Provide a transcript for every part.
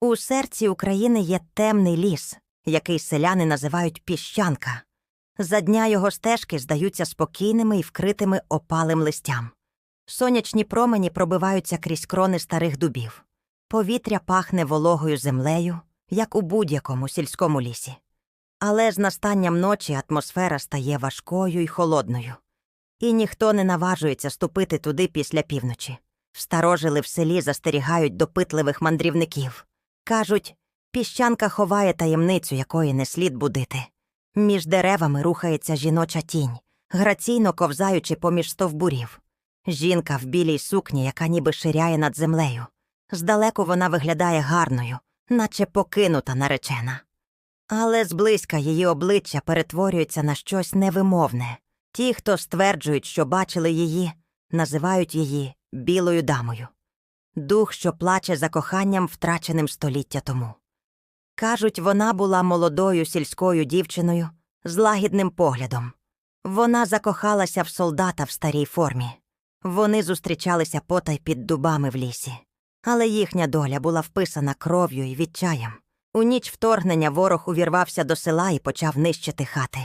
У серці України є темний ліс, який селяни називають піщанка. За дня його стежки здаються спокійними і вкритими опалим листям. Сонячні промені пробиваються крізь крони старих дубів. Повітря пахне вологою землею, як у будь-якому сільському лісі. Але з настанням ночі атмосфера стає важкою й холодною. І ніхто не наважується ступити туди після півночі. Старожили в селі застерігають допитливих мандрівників. Кажуть, піщанка ховає таємницю, якої не слід будити. Між деревами рухається жіноча тінь, граційно ковзаючи поміж стовбурів. Жінка в білій сукні, яка ніби ширяє над землею. Здалеку вона виглядає гарною, наче покинута наречена. Але зблизька її обличчя перетворюється на щось невимовне. Ті, хто стверджують, що бачили її, називають її білою дамою. Дух, що плаче за коханням, втраченим століття тому. Кажуть, вона була молодою сільською дівчиною з лагідним поглядом. Вона закохалася в солдата в старій формі. Вони зустрічалися потай під дубами в лісі. Але їхня доля була вписана кров'ю і відчаєм. У ніч вторгнення ворог увірвався до села і почав нищити хати.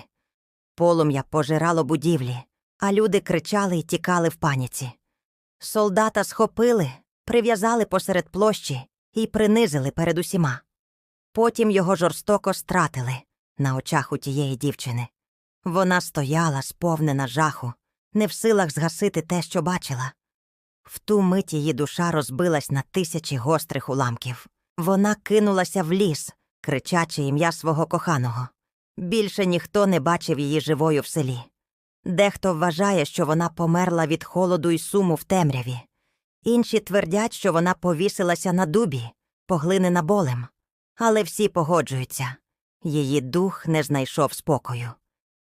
Полум'я пожирало будівлі, а люди кричали й тікали в паніці. Солдата схопили, прив'язали посеред площі і принизили перед усіма. Потім його жорстоко стратили на очах у тієї дівчини. Вона стояла, сповнена жаху, не в силах згасити те, що бачила. В ту мить її душа розбилась на тисячі гострих уламків. Вона кинулася в ліс, кричачи ім'я свого коханого. Більше ніхто не бачив її живою в селі. Дехто вважає, що вона померла від холоду й суму в темряві. Інші твердять, що вона повісилася на дубі, поглинена болем. Але всі погоджуються її дух не знайшов спокою.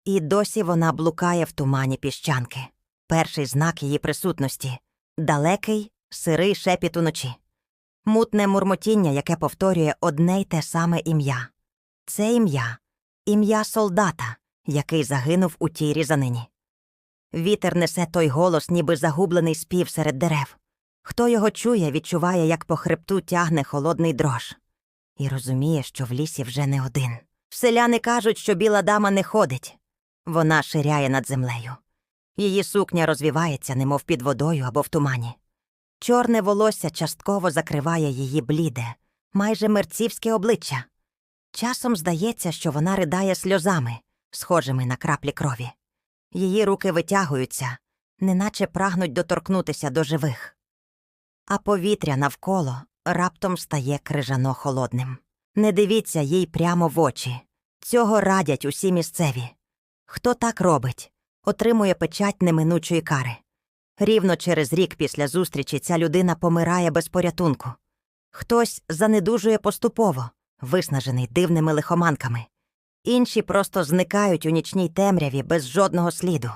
І досі вона блукає в тумані піщанки. Перший знак її присутності далекий, сирий шепіт уночі. Мутне мурмотіння, яке повторює одне й те саме ім'я. Це ім'я, ім'я солдата, який загинув у тій різанині. Вітер несе той голос, ніби загублений спів серед дерев. Хто його чує, відчуває, як по хребту тягне холодний дрож. І розуміє, що в лісі вже не один. Селяни кажуть, що біла дама не ходить. Вона ширяє над землею. Її сукня розвівається, немов під водою або в тумані. Чорне волосся частково закриває її бліде, майже мерцівське обличчя. Часом здається, що вона ридає сльозами, схожими на краплі крові. Її руки витягуються, неначе прагнуть доторкнутися до живих. А повітря навколо раптом стає крижано холодним. Не дивіться їй прямо в очі. Цього радять усі місцеві. Хто так робить, отримує печать неминучої кари. Рівно через рік після зустрічі ця людина помирає без порятунку. Хтось занедужує поступово, виснажений дивними лихоманками. Інші просто зникають у нічній темряві без жодного сліду.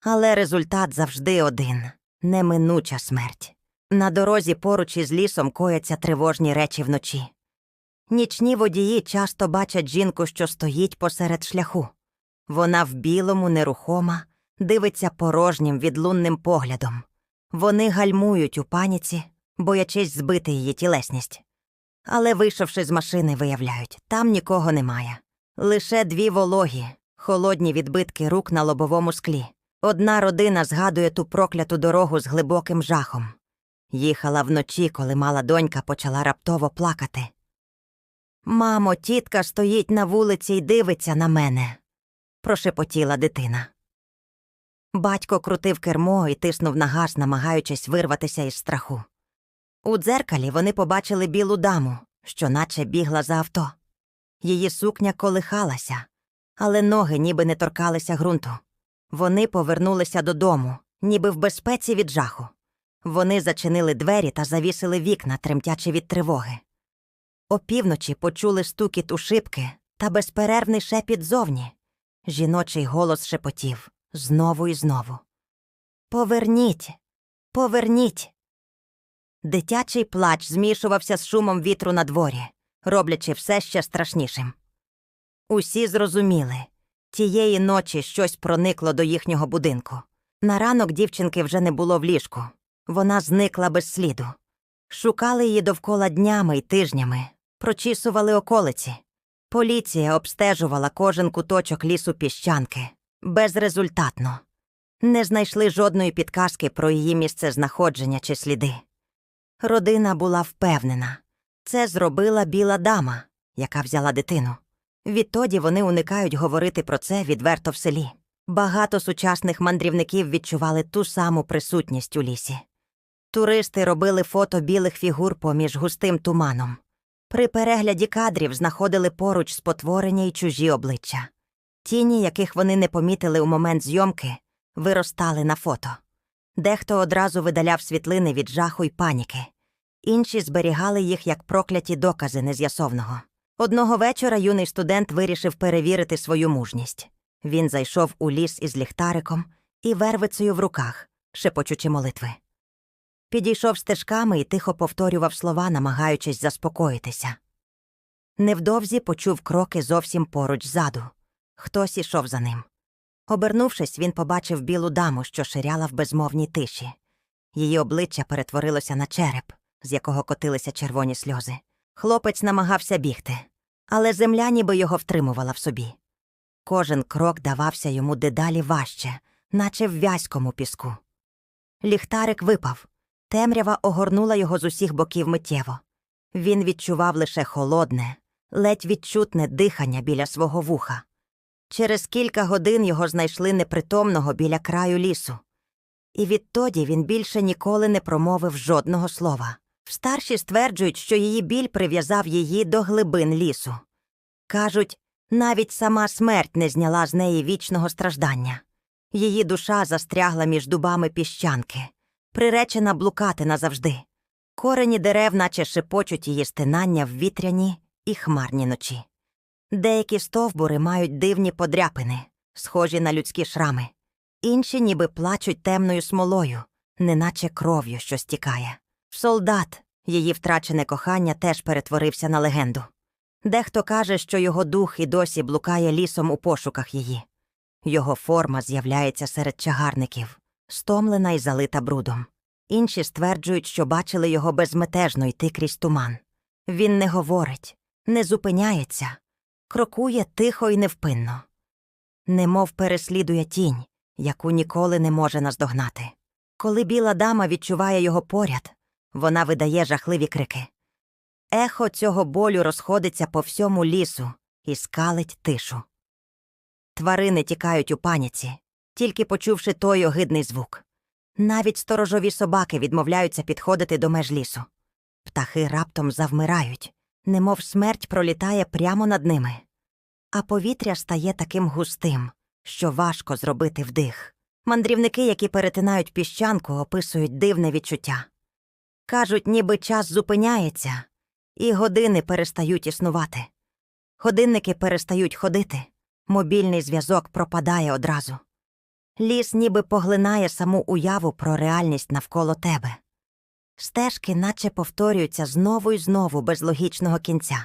Але результат завжди один неминуча смерть. На дорозі поруч із лісом кояться тривожні речі вночі. Нічні водії часто бачать жінку, що стоїть посеред шляху. Вона в білому, нерухома, дивиться порожнім відлунним поглядом. Вони гальмують у паніці, боячись збити її тілесність. Але, вийшовши з машини, виявляють, там нікого немає. Лише дві вологі, холодні відбитки рук на лобовому склі. Одна родина згадує ту прокляту дорогу з глибоким жахом. Їхала вночі, коли мала донька почала раптово плакати. Мамо, тітка стоїть на вулиці й дивиться на мене, прошепотіла дитина. Батько крутив кермо і тиснув на газ, намагаючись вирватися із страху. У дзеркалі вони побачили білу даму, що наче бігла за авто. Її сукня колихалася, але ноги ніби не торкалися ґрунту. Вони повернулися додому, ніби в безпеці від жаху. Вони зачинили двері та завісили вікна, тремтячи від тривоги. Опівночі почули стукіт у шибки та безперервний шепіт зовні. Жіночий голос шепотів знову і знову. Поверніть, поверніть. Дитячий плач змішувався з шумом вітру на дворі, роблячи все ще страшнішим. Усі зрозуміли тієї ночі щось проникло до їхнього будинку. На ранок дівчинки вже не було в ліжку. Вона зникла без сліду. Шукали її довкола днями й тижнями, прочісували околиці. Поліція обстежувала кожен куточок лісу піщанки безрезультатно. Не знайшли жодної підказки про її місце знаходження чи сліди. Родина була впевнена це зробила біла дама, яка взяла дитину. Відтоді вони уникають говорити про це відверто в селі. Багато сучасних мандрівників відчували ту саму присутність у лісі. Туристи робили фото білих фігур поміж густим туманом. При перегляді кадрів знаходили поруч спотворення й чужі обличчя. Тіні, яких вони не помітили у момент зйомки, виростали на фото. Дехто одразу видаляв світлини від жаху й паніки, інші зберігали їх як прокляті докази нез'ясовного. Одного вечора юний студент вирішив перевірити свою мужність. Він зайшов у ліс із ліхтариком і вервицею в руках, шепочучи молитви. Підійшов стежками і тихо повторював слова, намагаючись заспокоїтися. Невдовзі почув кроки зовсім поруч ззаду. Хтось ішов за ним. Обернувшись, він побачив білу даму, що ширяла в безмовній тиші. Її обличчя перетворилося на череп, з якого котилися червоні сльози. Хлопець намагався бігти, але земля ніби його втримувала в собі. Кожен крок давався йому дедалі важче, наче в вязькому піску. Ліхтарик випав, темрява огорнула його з усіх боків миттєво. Він відчував лише холодне, ледь відчутне дихання біля свого вуха. Через кілька годин його знайшли непритомного біля краю лісу. І відтоді він більше ніколи не промовив жодного слова. Старші стверджують, що її біль прив'язав її до глибин лісу. Кажуть, навіть сама смерть не зняла з неї вічного страждання. Її душа застрягла між дубами піщанки, приречена блукати назавжди. Корені дерев, наче шепочуть її стинання в вітряні і хмарні ночі. Деякі стовбури мають дивні подряпини, схожі на людські шрами, інші ніби плачуть темною смолою, неначе кров'ю, що стікає. Солдат, її втрачене кохання, теж перетворився на легенду. Дехто каже, що його дух і досі блукає лісом у пошуках її. Його форма з'являється серед чагарників, стомлена і залита брудом. Інші стверджують, що бачили його безметежно йти крізь туман. Він не говорить, не зупиняється, крокує тихо і невпинно. Немов переслідує тінь, яку ніколи не може наздогнати. Коли біла дама відчуває його поряд, вона видає жахливі крики. Ехо цього болю розходиться по всьому лісу і скалить тишу. Тварини тікають у паніці, тільки почувши той огидний звук. Навіть сторожові собаки відмовляються підходити до меж лісу. Птахи раптом завмирають, немов смерть пролітає прямо над ними, а повітря стає таким густим, що важко зробити вдих. Мандрівники, які перетинають піщанку, описують дивне відчуття. Кажуть, ніби час зупиняється, і години перестають існувати. Годинники перестають ходити, мобільний зв'язок пропадає одразу. Ліс ніби поглинає саму уяву про реальність навколо тебе. Стежки наче повторюються знову і знову без логічного кінця.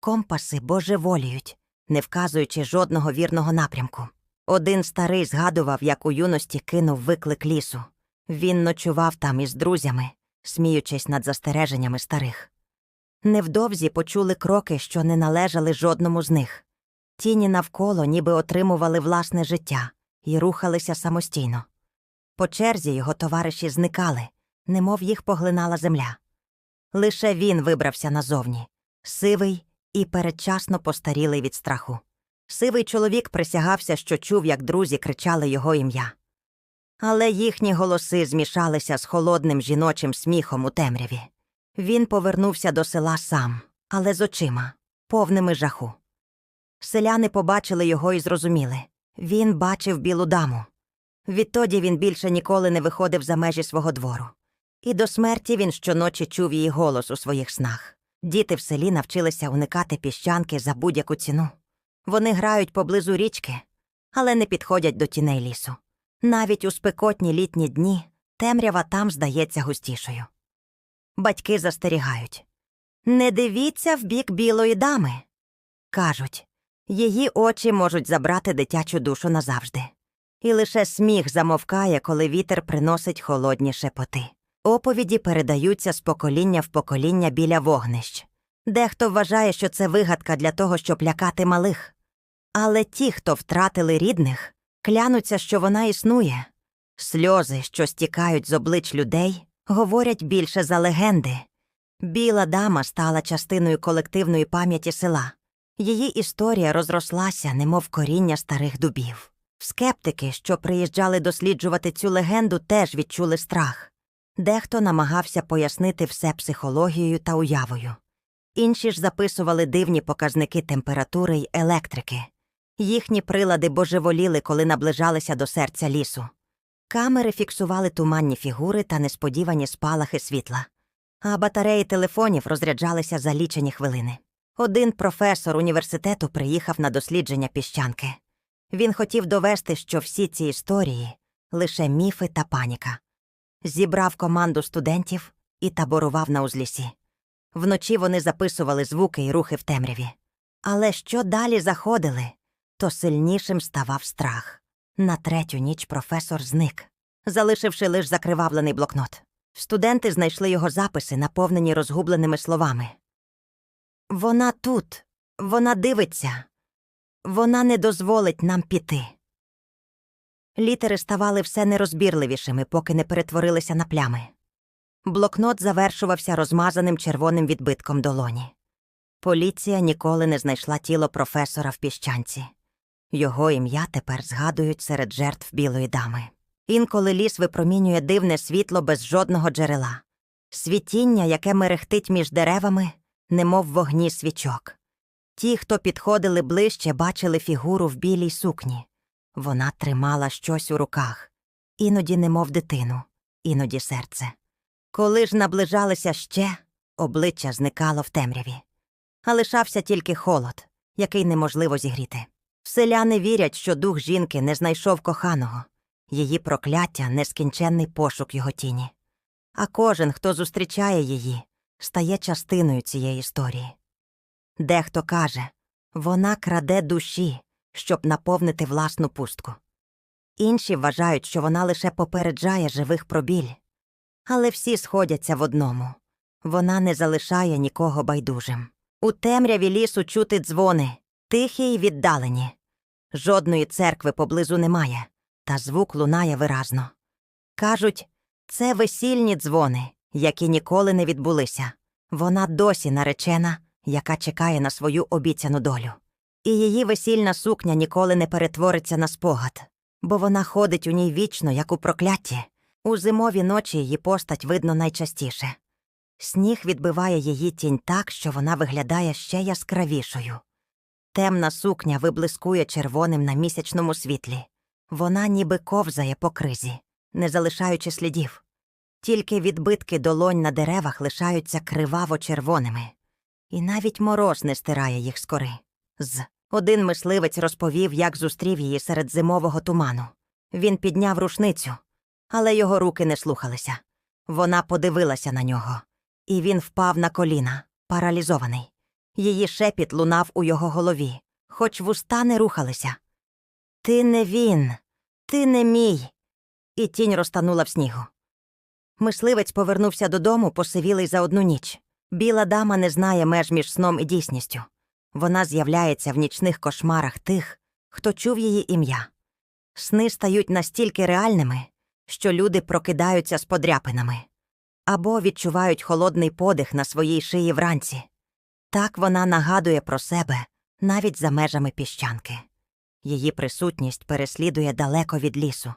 Компаси божеволіють, не вказуючи жодного вірного напрямку. Один старий згадував, як у юності кинув виклик лісу. Він ночував там із друзями, сміючись над застереженнями старих. Невдовзі почули кроки, що не належали жодному з них. Тіні навколо ніби отримували власне життя і рухалися самостійно. По черзі його товариші зникали, немов їх поглинала земля. Лише він вибрався назовні сивий і передчасно постарілий від страху. Сивий чоловік присягався, що чув, як друзі кричали його ім'я. Але їхні голоси змішалися з холодним жіночим сміхом у темряві. Він повернувся до села сам, але з очима, повними жаху. Селяни побачили його і зрозуміли він бачив білу даму. Відтоді він більше ніколи не виходив за межі свого двору. І до смерті він щоночі чув її голос у своїх снах. Діти в селі навчилися уникати піщанки за будь-яку ціну. Вони грають поблизу річки, але не підходять до тіней лісу. Навіть у спекотні літні дні темрява там здається густішою. Батьки застерігають Не дивіться в бік білої дами. Кажуть її очі можуть забрати дитячу душу назавжди. І лише сміх замовкає, коли вітер приносить холодні шепоти. Оповіді передаються з покоління в покоління біля вогнищ. Дехто вважає, що це вигадка для того, щоб лякати малих. Але ті, хто втратили рідних, клянуться, що вона існує. Сльози, що стікають з облич людей, говорять більше за легенди. Біла дама стала частиною колективної пам'яті села. Її історія розрослася, немов коріння старих дубів. Скептики, що приїжджали досліджувати цю легенду, теж відчули страх. Дехто намагався пояснити все психологією та уявою. Інші ж записували дивні показники температури й електрики. Їхні прилади божеволіли, коли наближалися до серця лісу. Камери фіксували туманні фігури та несподівані спалахи світла, а батареї телефонів розряджалися за лічені хвилини. Один професор університету приїхав на дослідження піщанки. Він хотів довести, що всі ці історії лише міфи та паніка. Зібрав команду студентів і таборував на узлісі. Вночі вони записували звуки і рухи в темряві. Але що далі заходили, то сильнішим ставав страх. На третю ніч професор зник, залишивши лише закривавлений блокнот. Студенти знайшли його записи, наповнені розгубленими словами. Вона тут, вона дивиться, вона не дозволить нам піти. Літери ставали все нерозбірливішими, поки не перетворилися на плями. Блокнот завершувався розмазаним червоним відбитком долоні. Поліція ніколи не знайшла тіло професора в піщанці. Його ім'я тепер згадують серед жертв білої дами. Інколи ліс випромінює дивне світло без жодного джерела, світіння, яке мерехтить між деревами, немов вогні свічок. Ті, хто підходили ближче, бачили фігуру в білій сукні. Вона тримала щось у руках, іноді немов дитину, іноді серце. Коли ж наближалися ще, обличчя зникало в темряві. А лишався тільки холод, який неможливо зігріти. Селяни вірять, що дух жінки не знайшов коханого, її прокляття нескінченний пошук його тіні. А кожен, хто зустрічає її, стає частиною цієї історії. Дехто каже вона краде душі, щоб наповнити власну пустку. Інші вважають, що вона лише попереджає живих про біль. Але всі сходяться в одному вона не залишає нікого байдужим. У темряві лісу чути дзвони, тихі й віддалені. Жодної церкви поблизу немає, та звук лунає виразно. Кажуть, це весільні дзвони, які ніколи не відбулися. Вона досі наречена, яка чекає на свою обіцяну долю. І її весільна сукня ніколи не перетвориться на спогад, бо вона ходить у ній вічно, як у прокляті. У зимові ночі її постать видно найчастіше. Сніг відбиває її тінь так, що вона виглядає ще яскравішою. Темна сукня виблискує червоним на місячному світлі. Вона ніби ковзає по кризі, не залишаючи слідів. Тільки відбитки долонь на деревах лишаються криваво червоними, і навіть мороз не стирає їх з кори. З один мисливець розповів, як зустрів її серед зимового туману. Він підняв рушницю, але його руки не слухалися. Вона подивилася на нього, і він впав на коліна, паралізований. Її шепіт лунав у його голові, хоч вуста не рухалися. Ти не він, ти не мій. І тінь розтанула в снігу. Мисливець повернувся додому, посивілий за одну ніч. Біла дама не знає меж між сном і дійсністю. Вона з'являється в нічних кошмарах тих, хто чув її ім'я. Сни стають настільки реальними, що люди прокидаються з подряпинами або відчувають холодний подих на своїй шиї вранці. Так вона нагадує про себе навіть за межами піщанки. Її присутність переслідує далеко від лісу.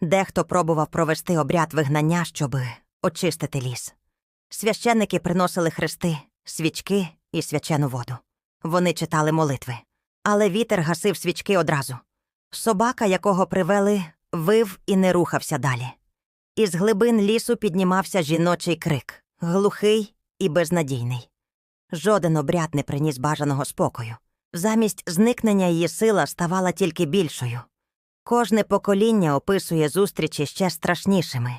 Дехто пробував провести обряд вигнання, щоби очистити ліс. Священники приносили хрести, свічки і свячену воду. Вони читали молитви. Але вітер гасив свічки одразу. Собака, якого привели, вив і не рухався далі. Із глибин лісу піднімався жіночий крик глухий і безнадійний. Жоден обряд не приніс бажаного спокою. Замість зникнення її сила ставала тільки більшою. Кожне покоління описує зустрічі ще страшнішими.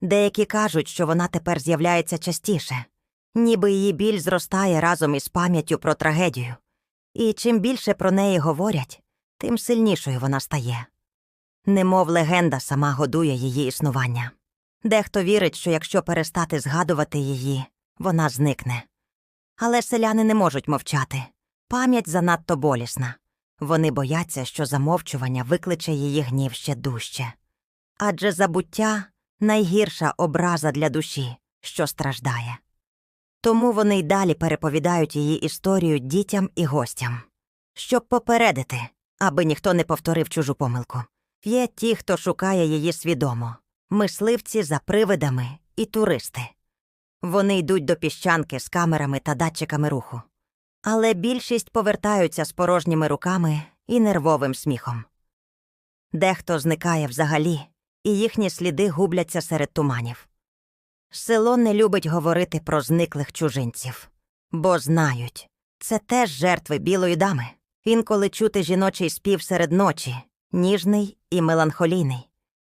Деякі кажуть, що вона тепер з'являється частіше, ніби її біль зростає разом із пам'яттю про трагедію. І чим більше про неї говорять, тим сильнішою вона стає. Немов легенда сама годує її існування. Дехто вірить, що якщо перестати згадувати її, вона зникне. Але селяни не можуть мовчати. Пам'ять занадто болісна. Вони бояться, що замовчування викличе її гнів ще дужче. Адже забуття найгірша образа для душі, що страждає. Тому вони й далі переповідають її історію дітям і гостям, щоб попередити, аби ніхто не повторив чужу помилку. Є ті, хто шукає її свідомо мисливці за привидами і туристи. Вони йдуть до піщанки з камерами та датчиками руху. Але більшість повертаються з порожніми руками і нервовим сміхом. Дехто зникає взагалі, і їхні сліди губляться серед туманів. Село не любить говорити про зниклих чужинців, бо знають це теж жертви білої дами. Інколи чути жіночий спів серед ночі, ніжний і меланхолійний.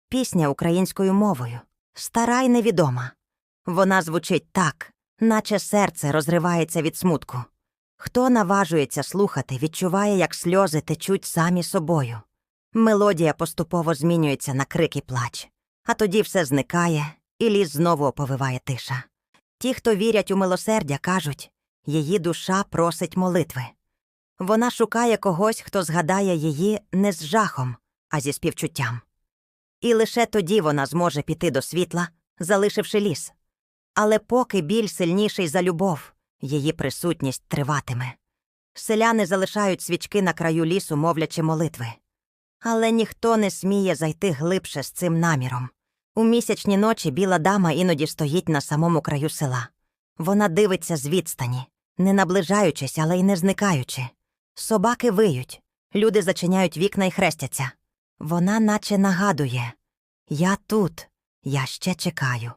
Пісня українською мовою, стара й невідома. Вона звучить так, наче серце розривається від смутку. Хто наважується слухати, відчуває, як сльози течуть самі собою. Мелодія поступово змінюється на крик і плач, а тоді все зникає, і ліс знову оповиває тиша. Ті, хто вірять у милосердя, кажуть її душа просить молитви. Вона шукає когось, хто згадає її не з жахом, а зі співчуттям. І лише тоді вона зможе піти до світла, залишивши ліс. Але поки біль сильніший за любов, її присутність триватиме. Селяни залишають свічки на краю лісу, мовлячи молитви. Але ніхто не сміє зайти глибше з цим наміром. У місячні ночі біла дама іноді стоїть на самому краю села. Вона дивиться з відстані, не наближаючись, але й не зникаючи. Собаки виють, люди зачиняють вікна і хрестяться. Вона наче нагадує Я тут, я ще чекаю.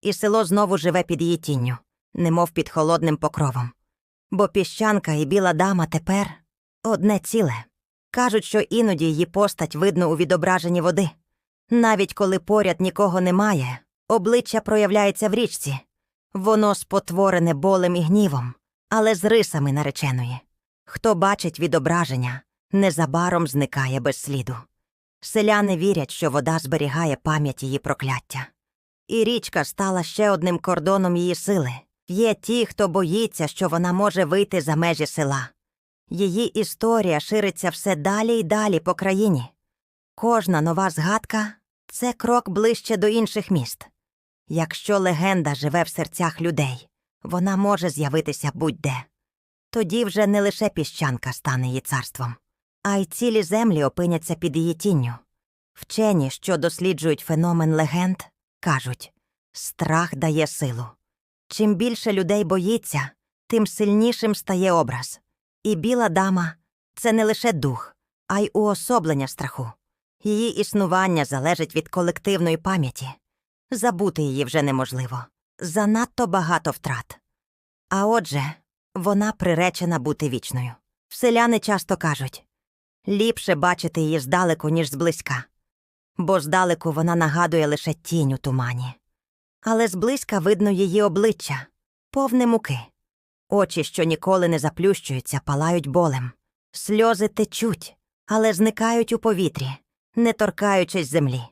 І село знову живе під її тінню, немов під холодним покровом. Бо піщанка і біла дама тепер одне ціле. Кажуть, що іноді її постать видно у відображенні води. Навіть коли поряд нікого немає, обличчя проявляється в річці. Воно спотворене болем і гнівом, але з рисами нареченої. Хто бачить відображення, незабаром зникає без сліду. Селяни вірять, що вода зберігає пам'ять її прокляття. І річка стала ще одним кордоном її сили. Є ті, хто боїться, що вона може вийти за межі села. Її історія шириться все далі й далі по країні. Кожна нова згадка це крок ближче до інших міст. Якщо легенда живе в серцях людей, вона може з'явитися будь-де. Тоді вже не лише піщанка стане її царством, а й цілі землі опиняться під її тінню. Вчені, що досліджують феномен легенд, кажуть страх дає силу. Чим більше людей боїться, тим сильнішим стає образ. І біла дама це не лише дух, а й уособлення страху. Її існування залежить від колективної пам'яті. Забути її вже неможливо. Занадто багато втрат. А отже, вона приречена бути вічною. Селяни часто кажуть ліпше бачити її здалеку, ніж зблизька, бо здалеку вона нагадує лише тінь у тумані. Але зблизька видно її обличчя, повне муки. Очі, що ніколи не заплющуються, палають болем. Сльози течуть, але зникають у повітрі, не торкаючись землі.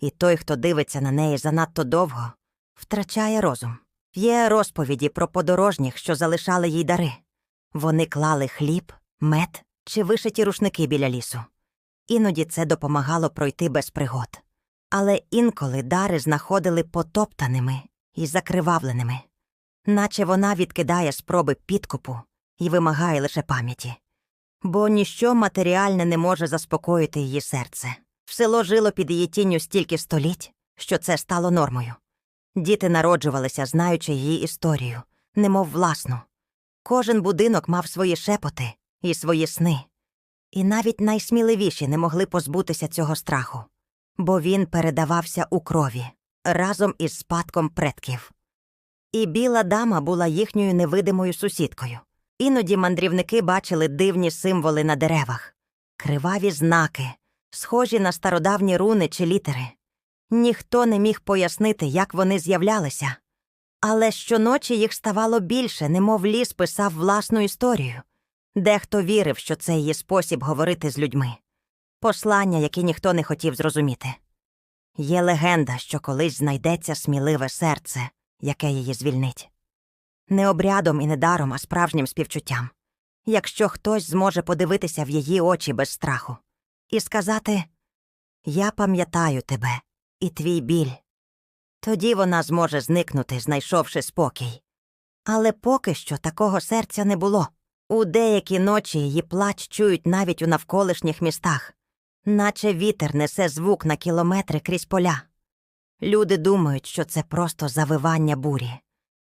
І той, хто дивиться на неї занадто довго, втрачає розум. Є розповіді про подорожніх, що залишали їй дари. Вони клали хліб, мед чи вишиті рушники біля лісу. Іноді це допомагало пройти без пригод. Але інколи дари знаходили потоптаними і закривавленими, наче вона відкидає спроби підкупу і вимагає лише пам'яті. Бо ніщо матеріальне не може заспокоїти її серце. Село жило під її тінню стільки століть, що це стало нормою. Діти народжувалися, знаючи її історію, немов власну. Кожен будинок мав свої шепоти і свої сни. І навіть найсміливіші не могли позбутися цього страху, бо він передавався у крові разом із спадком предків. І біла дама була їхньою невидимою сусідкою. Іноді мандрівники бачили дивні символи на деревах, криваві знаки, схожі на стародавні руни чи літери. Ніхто не міг пояснити, як вони з'являлися. Але щоночі їх ставало більше, немов ліс писав власну історію. Дехто вірив, що це її спосіб говорити з людьми, послання, які ніхто не хотів зрозуміти. Є легенда, що колись знайдеться сміливе серце, яке її звільнить. Не обрядом і не даром, а справжнім співчуттям. Якщо хтось зможе подивитися в її очі без страху і сказати Я пам'ятаю тебе і твій біль. Тоді вона зможе зникнути, знайшовши спокій. Але поки що такого серця не було. У деякі ночі її плач чують навіть у навколишніх містах, наче вітер несе звук на кілометри крізь поля. Люди думають, що це просто завивання бурі.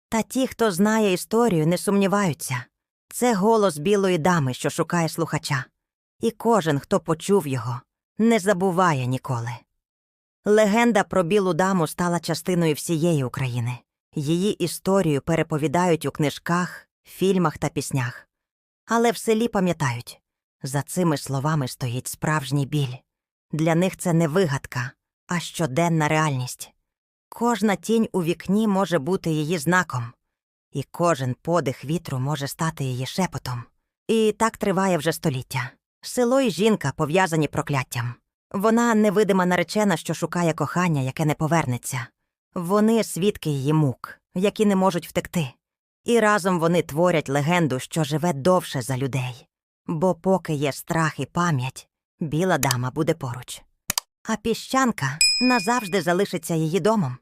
Та ті, хто знає історію, не сумніваються. Це голос білої дами, що шукає слухача. І кожен, хто почув його, не забуває ніколи. Легенда про білу даму стала частиною всієї України. Її історію переповідають у книжках, фільмах та піснях. Але в селі пам'ятають за цими словами стоїть справжній біль. Для них це не вигадка, а щоденна реальність. Кожна тінь у вікні може бути її знаком, і кожен подих вітру може стати її шепотом. І так триває вже століття. Село і жінка пов'язані прокляттям. Вона невидима наречена, що шукає кохання, яке не повернеться. Вони свідки її мук, які не можуть втекти. І разом вони творять легенду, що живе довше за людей. Бо поки є страх і пам'ять, біла дама буде поруч. А піщанка назавжди залишиться її домом.